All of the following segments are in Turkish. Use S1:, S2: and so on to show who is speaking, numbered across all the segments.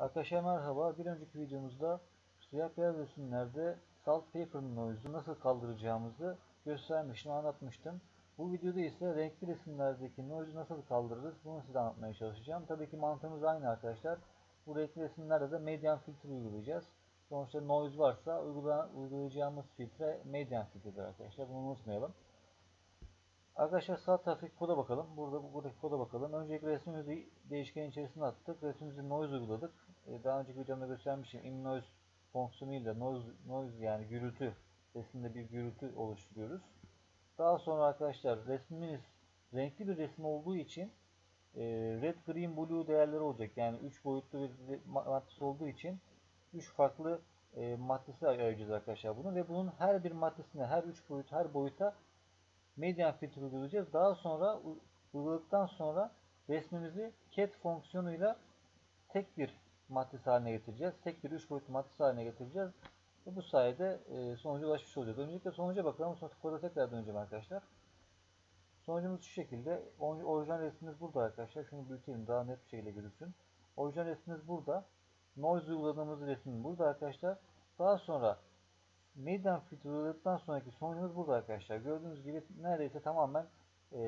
S1: Arkadaşlar merhaba. Bir önceki videomuzda siyah beyaz resimlerde salt paper noise'u nasıl kaldıracağımızı göstermiştim, anlatmıştım. Bu videoda ise renkli resimlerdeki noise'u nasıl kaldırırız bunu size anlatmaya çalışacağım. Tabii ki mantığımız aynı arkadaşlar. Bu renkli resimlerde de median filtre uygulayacağız. Sonuçta noise varsa uygula, uygulayacağımız filtre median filtredir arkadaşlar. Bunu unutmayalım. Arkadaşlar sağ taraftaki koda bakalım. Burada buradaki koda bakalım. Öncelikle resmimizi değişken içerisine attık. Resmimizi noise uyguladık. Ee, daha önceki videomda göstermiştim. In noise fonksiyonuyla noise, noise yani gürültü resimde bir gürültü oluşturuyoruz. Daha sonra arkadaşlar resmimiz renkli bir resim olduğu için e, red, green, blue değerleri olacak. Yani 3 boyutlu bir maddesi olduğu için 3 farklı e, maddesi ayıracağız arkadaşlar bunu ve bunun her bir maddesine, her 3 boyut, her boyuta median filtre uygulayacağız. Daha sonra uyguladıktan sonra resmimizi cat fonksiyonuyla tek bir maddesi haline getireceğiz. Tek bir üç boyutlu maddesi haline getireceğiz. Ve bu sayede e, sonuca ulaşmış olacağız. Öncelikle sonuca bakalım. Sonra koda tekrar döneceğim arkadaşlar. Sonucumuz şu şekilde. Orijinal resmimiz burada arkadaşlar. Şunu büyütelim daha net bir şekilde gözüksün. Orijinal resmimiz burada. Noise uyguladığımız resim burada arkadaşlar. Daha sonra Median filtre uyguladıktan sonraki sonucumuz burada arkadaşlar. Gördüğünüz gibi neredeyse tamamen e,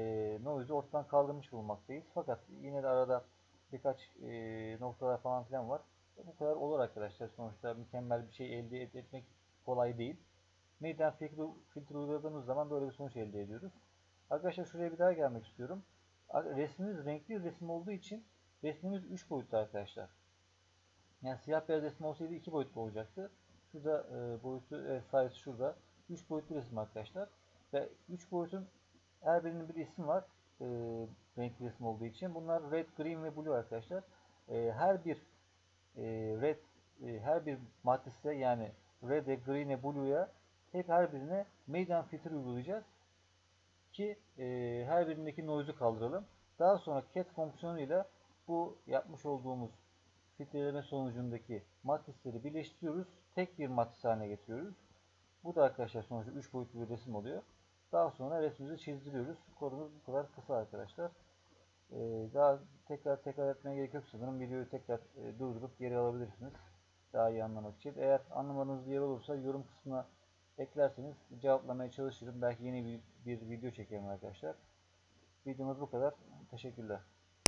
S1: noise'u ortadan kaldırmış bulunmaktayız. Fakat yine de arada birkaç e, noktalar falan filan var. E, bu kadar olur arkadaşlar. Sonuçta mükemmel bir şey elde et, etmek kolay değil. Filtre, filtre uyguladığımız zaman böyle bir sonuç elde ediyoruz. Arkadaşlar şuraya bir daha gelmek istiyorum. Resmimiz renkli resim olduğu için resmimiz 3 boyutlu arkadaşlar. Yani siyah beyaz resim olsaydı 2 boyutlu olacaktı. Şurada e, boyutu evet, sayısı şurada. 3 boyutlu resim arkadaşlar. Ve 3 boyutun her birinin bir ismi var. E, renkli resim olduğu için. Bunlar red, green ve blue arkadaşlar. E, her bir e, red e, her bir maddesi yani red'e, green'e, blue'ya hep her birine median filtre uygulayacağız ki e, her birindeki noise'u kaldıralım. Daha sonra cat fonksiyonuyla bu yapmış olduğumuz filtreleme sonucundaki matrisleri birleştiriyoruz. Tek bir matris haline getiriyoruz. Bu da arkadaşlar sonuçta 3 boyutlu bir resim oluyor. Daha sonra resmimizi çizdiriyoruz. Kodumuz bu kadar kısa arkadaşlar. Ee, daha tekrar tekrar etmeye gerek yok sanırım. Videoyu tekrar e, durdurup geri alabilirsiniz. Daha iyi anlamak için. Eğer anlamadığınız bir yer olursa yorum kısmına eklerseniz cevaplamaya çalışırım. Belki yeni bir, bir video çekerim arkadaşlar. Videomuz bu kadar. Teşekkürler.